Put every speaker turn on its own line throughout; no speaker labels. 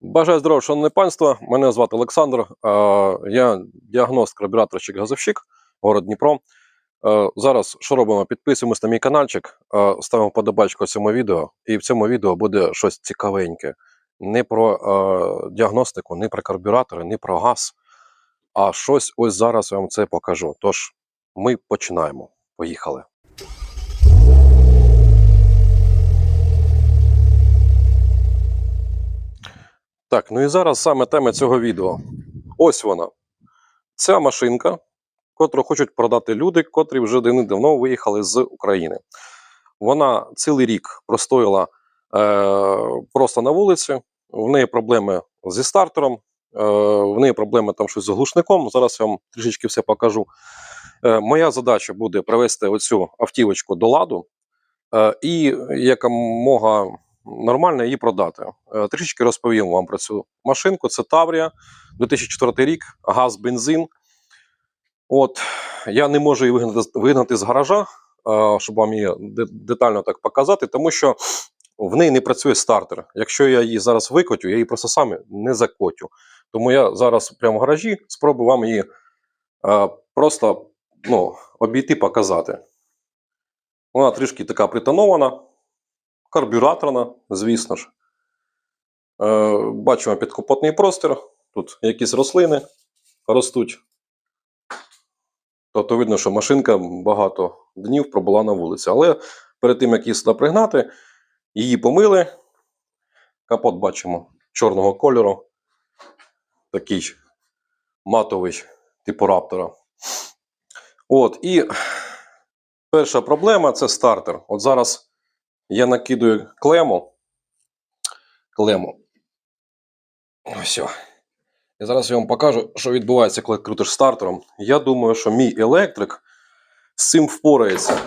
Бажаю здоров'я, шановне панство. Мене звати Олександр. Я діагност карбюраторщик газовщик, город Дніпро. Зараз що робимо? Підписуємось на мій каналчик, ставимо подобачку цьому відео, і в цьому відео буде щось цікавеньке. Не про діагностику, не про карбюратори, не про газ, а щось ось зараз я вам це покажу. Тож ми починаємо. Поїхали. Так, ну і зараз саме тема цього відео. Ось вона. Ця машинка, котру хочуть продати люди, котрі вже давно виїхали з України. Вона цілий рік простояла е, просто на вулиці. В неї проблеми зі стартером, е, в неї проблеми там щось з глушником. Зараз я вам трішечки все покажу. Е, моя задача буде привести оцю автівочку до ладу е, і якомога нормально її продати. Е, Трішечки розповім вам про цю машинку. Це Таврія, 2004 рік, газ, бензин. От я не можу її вигнати, вигнати з гаража, е, щоб вам її детально так показати, тому що в неї не працює стартер. Якщо я її зараз викотю, я її просто сам не закотю. Тому я зараз прямо в гаражі спробую вам її е, просто ну, обійти, показати. Вона трішки така притонована, карбюраторна, звісно ж. Е, бачимо підкапотний простір. Тут якісь рослини ростуть. Тобто видно, що машинка багато днів пробула на вулиці. Але перед тим, як її сюди пригнати, її помили. Капот бачимо чорного кольору. Такий матовий, типу раптора. От, і перша проблема це стартер. От зараз я накидую клему. Клему. Ось. о. І зараз я вам покажу, що відбувається, коли крутиш стартером. Я думаю, що мій електрик з цим впорається.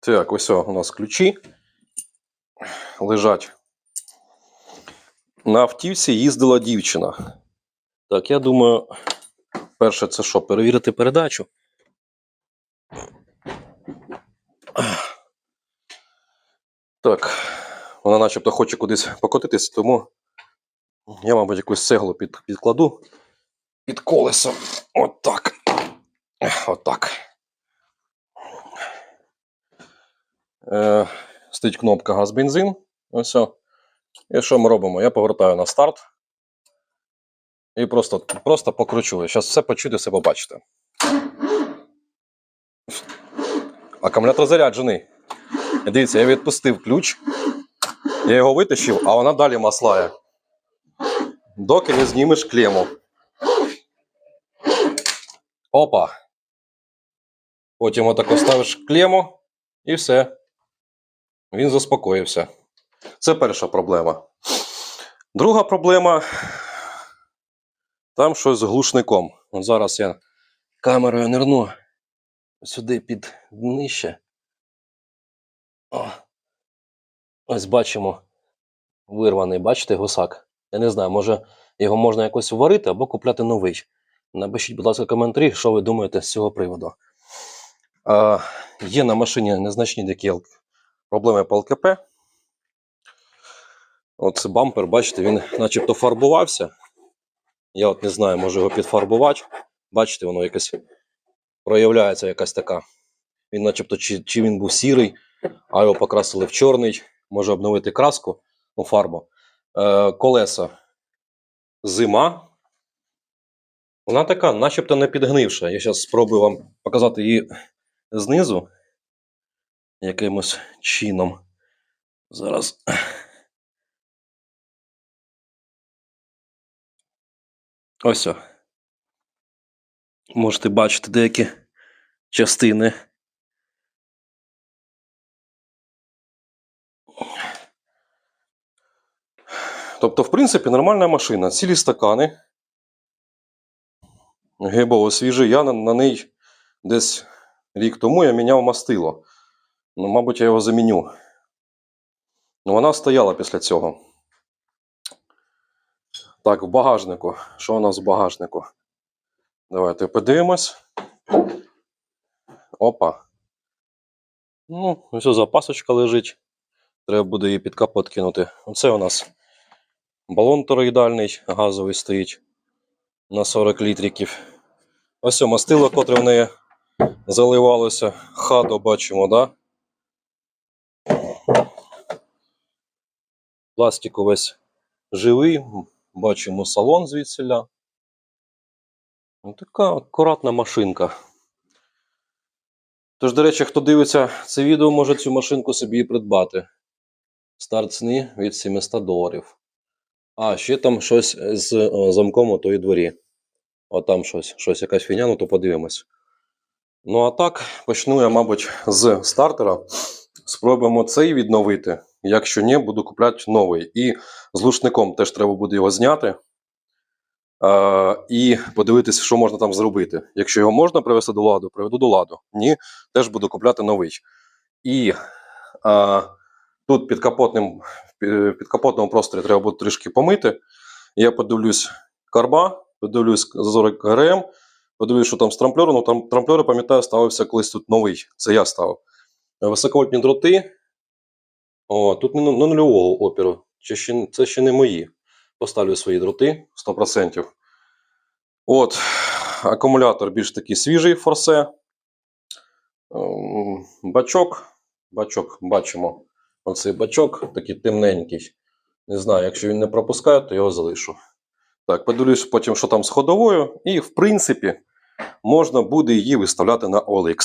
Так, ось у нас ключі лежать. На автівці їздила дівчина. Так, я думаю, перше, це що, перевірити передачу. Так, вона начебто хоче кудись покотитись, тому я, мабуть, якусь цеглу під, підкладу під колесо. Отак. Отак. Е, стоїть кнопка газ-бензин. Ось. І що ми робимо? Я повертаю на старт. І просто, просто покручу. Зараз все почути, все побачите. Акумулятор заряджений. Дивіться, я відпустив ключ, я його витащив, а вона далі маслає. Доки не знімеш клему. Опа. Потім отако ставиш клему і все. Він заспокоївся. Це перша проблема. Друга проблема. Там щось з глушником. От зараз я камерою нирну сюди під днище. О. Ось бачимо вирваний, бачите, гусак. Я не знаю, може його можна якось варити або купляти новий. Напишіть, будь ласка, коментарі, що ви думаєте з цього приводу. А, є на машині незначні такі проблеми по ЛКП. От бампер, бачите, він начебто фарбувався. Я от не знаю, може його підфарбувати. Бачите, воно якось проявляється якась така. Він начебто, чи, чи він був сірий, а його покрасили в чорний. Може обновити краску, ну, фарбу. Е, колеса зима. Вона така, начебто не підгнивша. Я зараз спробую вам показати її знизу якимось чином. Зараз. Ось. Можете бачити деякі частини. Тобто, в принципі, нормальна машина. Цілі стакани. Гебово свіжий. Я на, на неї десь рік тому я міняв мастило. Ну, мабуть, я його заміню. Ну, вона стояла після цього. Так, в багажнику. Що у нас в багажнику? Давайте подивимось. Опа. Ну, ось запасочка лежить. Треба буде її під капот кинути. Оце у нас Балон тороїдальний газовий стоїть на 40 літриків. Ось мастило, котре в неї заливалося. Хадо бачимо, да? Пластик увесь живий. Бачимо салон звідсіля. Ну, така акуратна машинка. Тож, до речі, хто дивиться це відео, може цю машинку собі і придбати. Старт ціни від 700 доларів. А, ще там щось з е, замком у тої дворі. От там щось, щось якась фіня, ну то подивимось. Ну а так, почну я, мабуть, з стартера. Спробуємо цей відновити. Якщо ні, буду купляти новий. І з лушником теж треба буде його зняти. Е, і подивитися, що можна там зробити. Якщо його можна привести до ладу, приведу до ладу. Ні, теж буду купляти новий. І е, тут під капотним, під капотному просторі треба буде трішки помити. Я подивлюсь карба, подивлюсь зазор ГРМ, подивлюсь, що там з трамплером. Ну там трамплери, пам'ятаю, ставився колись тут новий. Це я ставив. Високовольтні дроти. О, тут не ну, нульового опіру. Чи ще, це ще не мої. Поставлю свої дроти 100%. От, акумулятор більш такий свіжий форсе. Ем, Бачок. Бачок бачимо. Оцей бачок такий темненький. Не знаю, якщо він не пропускає, то його залишу. Так, подивлюсь потім, що там з ходовою. І, в принципі, можна буде її виставляти на OLX.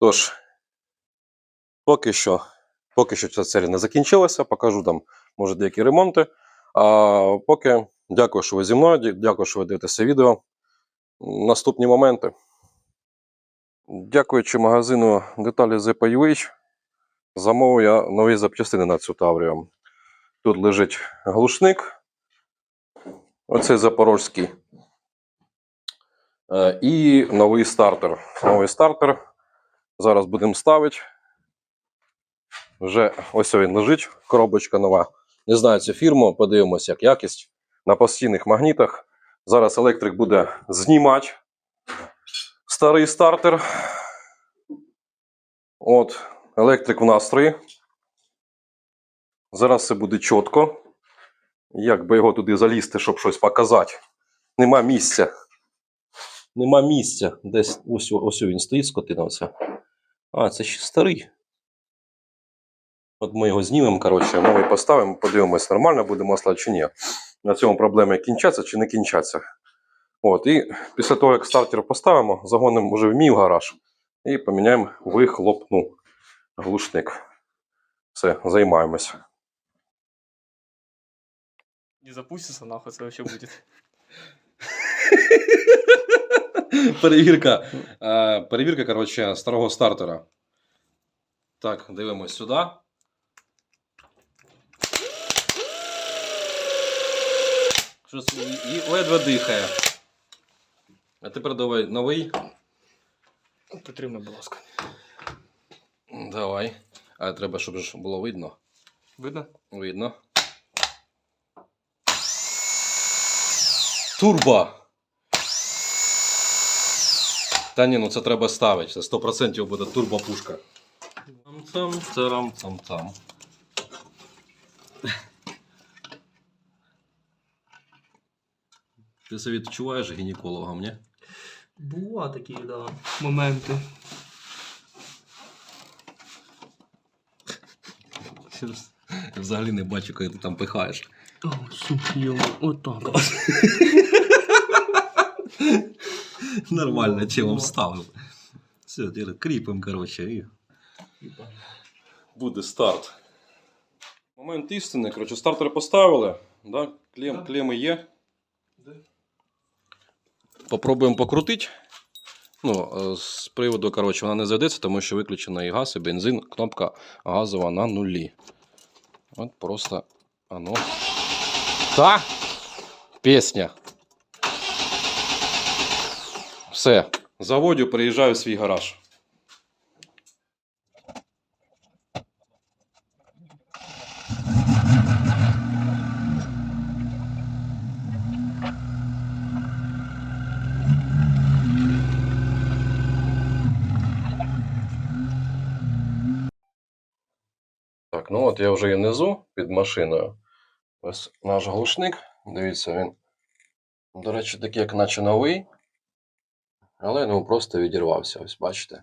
Тож, поки що, поки що ця серія не закінчилася, покажу там, може, деякі ремонти. А поки дякую, що ви зі мною. Дякую, що ви дивитеся відео. Наступні моменти. Дякуючи магазину деталі ZPUH, замовив я нові запчастини на цю Таврію. Тут лежить глушник, оцей запорожський. Е, І новий стартер. Новий стартер. Зараз будемо ставити. Вже ось він лежить, коробочка нова. Не знаю цю фірму, подивимося, як якість. На постійних магнітах. Зараз електрик буде знімати старий стартер. От, електрик в настрої. Зараз все буде чітко. Як би його туди залізти, щоб щось показати. Нема місця. Нема місця. Десь ось, ось він стоїть, скотина оця. А, це ще старий. От ми його знімемо, коротше, новий поставимо, подивимось, нормально буде масло чи ні. На цьому проблеми кінчаться чи не кінчаться. От, і після того, як стартер поставимо, загонимо вже в мій гараж і поміняємо вихлопну глушник. Все, займаємось.
Не запустится, нахуй, это вообще будет.
Перевірка. Е, перевірка, коротше, старого стартера. Так, дивимось сюди. Щось і- і ледве дихає. А тепер давай новий.
Потрібно, будь ласка.
Давай. А треба, щоб ж було видно.
Видно?
Видно. Турбо. Та ні, ну це треба ставити. Це 100% буде турбопушка. Там-там, тарам, там-там. Ти собі відчуваєш гінекологом, ні?
Була такі, да, моменти.
Взагалі не бачу, коли ти там пихаєш.
О, йома, отак. от.
Нормально тілом вставив. Все, кріпим, коротше, і буде старт. Момент істини. Коротше, стартер поставили. Да? Клем. Клеми є. Попробуємо покрутити. Ну, е, з приводу, коротше, вона не зайдеться, тому що виключена і газ, і бензин, кнопка газова на нулі. От просто оно. Та! Пісня. Все. Заводю, приїжджаю в свій гараж. Так, ну от я вже і внизу під машиною. Ось наш глушник. Дивіться, він, до речі, такий, як наче новий. Але ну, просто відірвався. Ось бачите.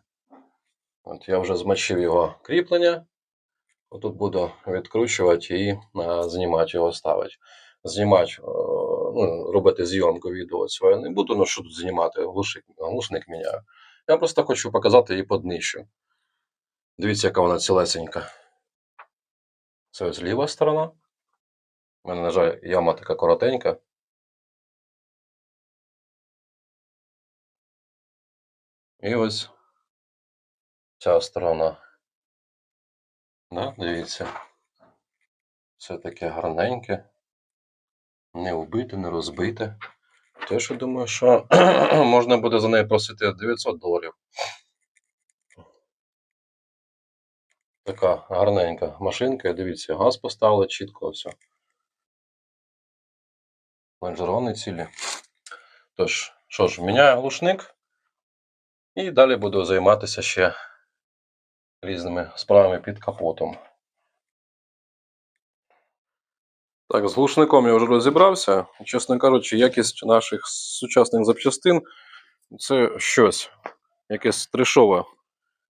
От я вже змочив його кріплення. Отут буду відкручувати і а, знімати його ставити. Знімати, ну, робити зйомку відео цього я не буду, ну що тут знімати, глушник, глушник міняю. Я просто хочу показати її під нижчу. Дивіться, яка вона цілесенька. Це ось ліва сторона. У мене, на жаль, яма така коротенька. І ось ця сторона. Да, дивіться. Все таке гарненьке. Не вбите, не розбите. Теж я думаю, що можна буде за неї просити 900 доларів. Така гарненька машинка. Дивіться, газ поставили чітко все. Лонжерони цілі. Тож, що ж, міняю глушник. І далі буду займатися ще різними справами під капотом. Так, з глушником я вже розібрався. Чесно кажучи, якість наших сучасних запчастин це щось, якесь трешове.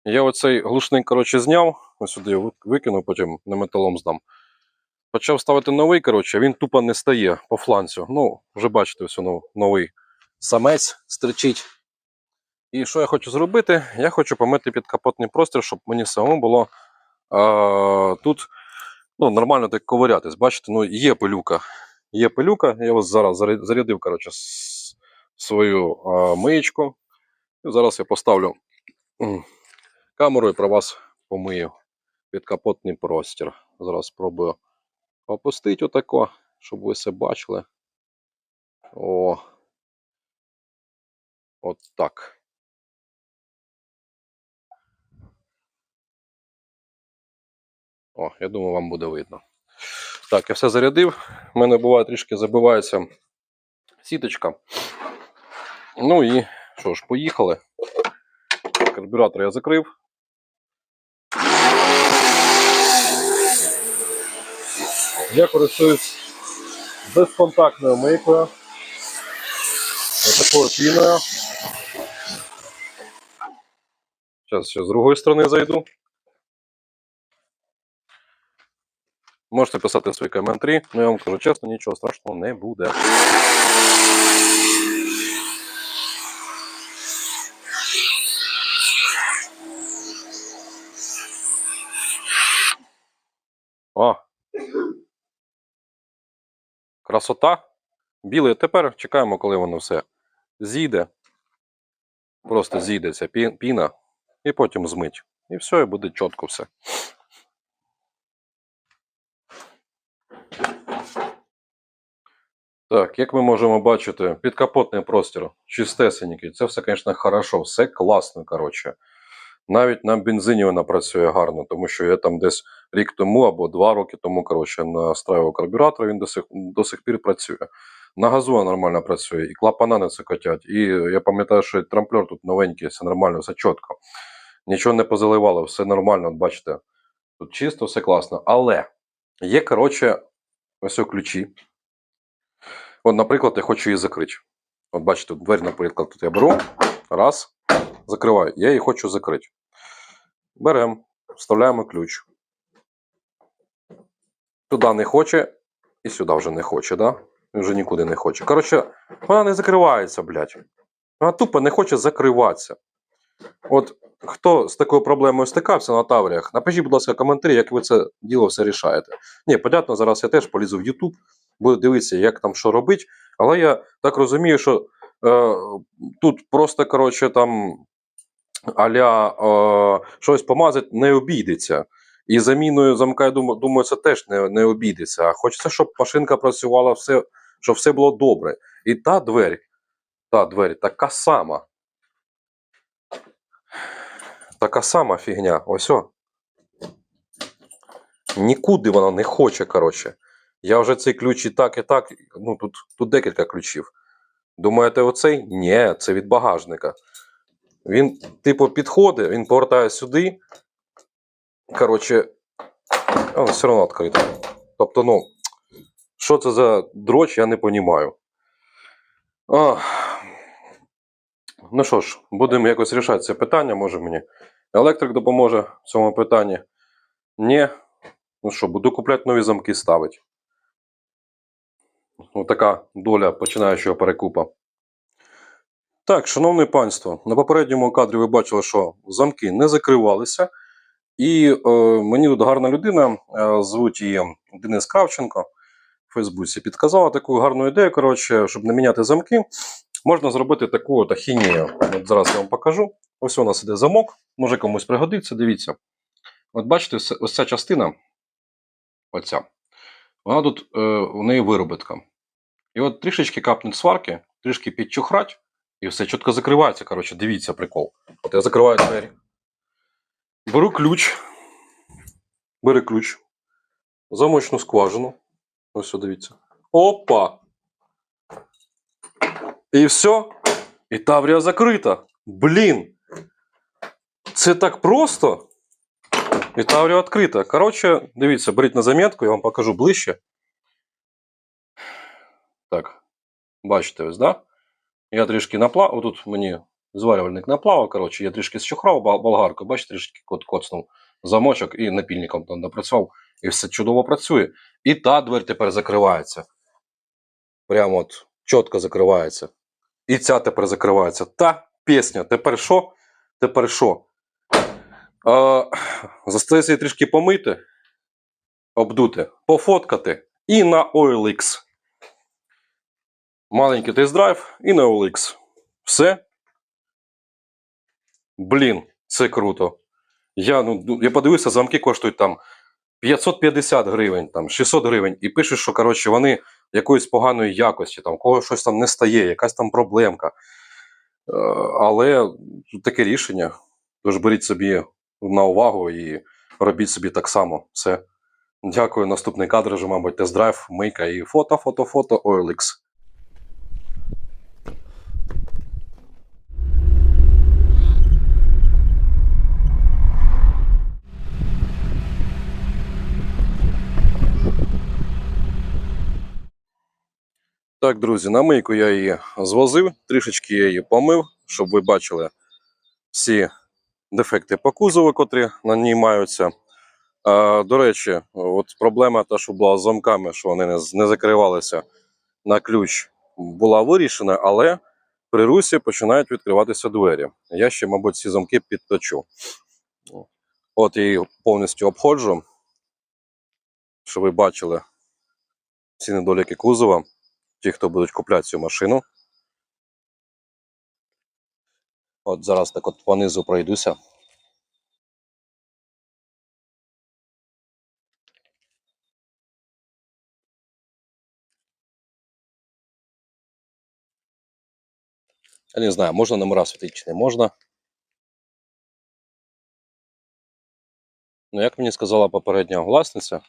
Я оцей глушник, коротше, зняв, ось сюди його викинув, потім на металом здам. Почав ставити новий, коротше, він тупо не стає по фланцю. Ну, вже бачите, ось новий самець стричить. І що я хочу зробити? Я хочу помити підкапотний простір, щоб мені самому було а, тут ну, нормально так ковирятись. Бачите, ну є пилюка. Є пилюка. Я ось зараз зарядив коротше, свою а, миєчку. І зараз я поставлю камеру і про вас помию підкапотний простір. Зараз спробую опустити отако, щоб ви все бачили. О. От так. О, я думаю, вам буде видно. Так, я все зарядив. У мене буває трішки забивається сіточка. Ну і що ж, поїхали. Карбюратор я закрив. Я користуюсь безконтактною мийкою. Такою піною. Зараз ще з другої сторони зайду. Можете писати свої коментарі, але я вам кажу чесно, нічого страшного не буде. Красота. Біле. Тепер чекаємо, коли воно все зійде. Просто зійде ця піна, і потім змить. І все, і буде чітко все. Так, як ми можемо бачити, підкапотний простір, чистесенький. Це все, звісно, хорошо, все класно, коротше. Навіть на бензині вона працює гарно, тому що я там десь рік тому або два роки тому, коротше, настраював карбюратор, він до сих, до сих пір працює. На газу вона нормально працює, і клапана не цикотять. І я пам'ятаю, що трамплер тут новенький, все нормально, все чітко. Нічого не позаливало, все нормально, от бачите. Тут чисто, все класно. Але є, коротше, ось ключі. От, наприклад, я хочу її закрити. От бачите, двері, наприклад, тут я беру. Раз, закриваю. Я її хочу закрити. Беремо, вставляємо ключ. Туди не хоче, і сюди вже не хоче, да? Він вже нікуди не хоче. Коротше, вона не закривається, блядь. Вона тупо не хоче закриватися. От хто з такою проблемою стикався на тавріях, напишіть, будь ласка, коментарі, як ви це діло все рішаєте. Ні, понятно, зараз я теж полізу в YouTube, буду дивитися, як там що робити. Але я так розумію, що тут просто, коротше, там аля е, щось помазати не обійдеться. І заміною замка, я думаю, думаю, це теж не, не обійдеться. А хочеться, щоб машинка працювала все, щоб все було добре. І та двері, та двері така сама. Така сама фігня. Ось о. Нікуди вона не хоче, коротше. Я вже цей ключ і так, і так. Ну, тут, тут декілька ключів. Думаєте, оцей? Ні, це від багажника. Він, типу, підходить, він повертає сюди. Коротше, а, все одно відкрито. Тобто, ну, Що це за дроч, я не розумію. Ну що ж, будемо якось рішати це питання. Може мені електрик допоможе в цьому питанні. Ні. Ну що, буду купляти нові замки ставити. Ось така доля починаючого перекупа. Так, шановне панство, на попередньому кадрі ви бачили, що замки не закривалися. І е, мені тут гарна людина, е, звуть її Денис Кравченко в Фейсбуці, підказала таку гарну ідею. Коротше, щоб не міняти замки, можна зробити таку от ахінію. От зараз я вам покажу. Ось у нас іде замок, може комусь пригодиться. Дивіться. От бачите, ось ця частина, оця, вона тут е, у неї виробітка. І от трішечки капнуть сварки, трішки підчухрать, і все чітко закривається. Коротше, дивіться прикол. От я закриваю двері. Беру ключ. Бери ключ. Замочну скважину. Ось сюди дивіться. Опа! І все. І Таврія закрита. Блін. Це так просто. І Таврія відкрита. Коротше, дивіться, беріть на замітку, я вам покажу ближче. Так. Бачите, ось, да? Я трішки наплав. Отут мені зварювальник наплавав. Коротше, я трішки зчухрав болгарку, бачите, трішки кот коцнув замочок і напільником там напрацював. І все чудово працює. І та дверь тепер закривається. Прямо от чітко закривається. І ця тепер закривається. Та пісня. Тепер що? Тепер що? Застається трішки помити, обдути, пофоткати і на OLX. Маленький тест-драйв і на OLX. Все. Блін, це круто. Я, ну, я подивився, замки коштують там 550 гривень, там, 600 гривень, і пишуть, що коротше, вони якоїсь поганої якості, там, кого щось там не стає, якась там проблемка. Е, але таке рішення. Тож беріть собі на увагу і робіть собі так само. Все. Дякую. Наступний кадр вже, мабуть, тест-драйв, мийка і фото, фото, фото, OLX. Так, друзі, на мийку я її звозив, трішечки я її помив, щоб ви бачили всі дефекти по кузову, котрі на ній маються. А, до речі, от проблема та, що була з замками, що вони не, закривалися на ключ, була вирішена, але при русі починають відкриватися двері. Я ще, мабуть, ці замки підточу. От її повністю обходжу, щоб ви бачили всі недоліки кузова ті, хто будуть купляти цю машину. От зараз так от понизу пройдуся. Я не знаю, можна номера світити чи не можна. Ну, як мені сказала попередня власниця,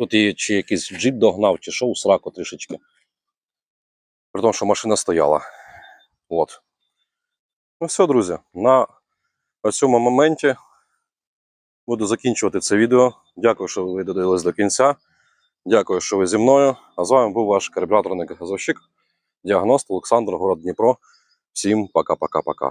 тут її чи якийсь джип догнав, чи що у сраку трішечки. При тому, що машина стояла. От. Ну все, друзі, на цьому моменті буду закінчувати це відео. Дякую, що ви додивились до кінця. Дякую, що ви зі мною. А з вами був ваш карбюраторний газовщик, діагност Олександр, город Дніпро. Всім пока-пока-пока.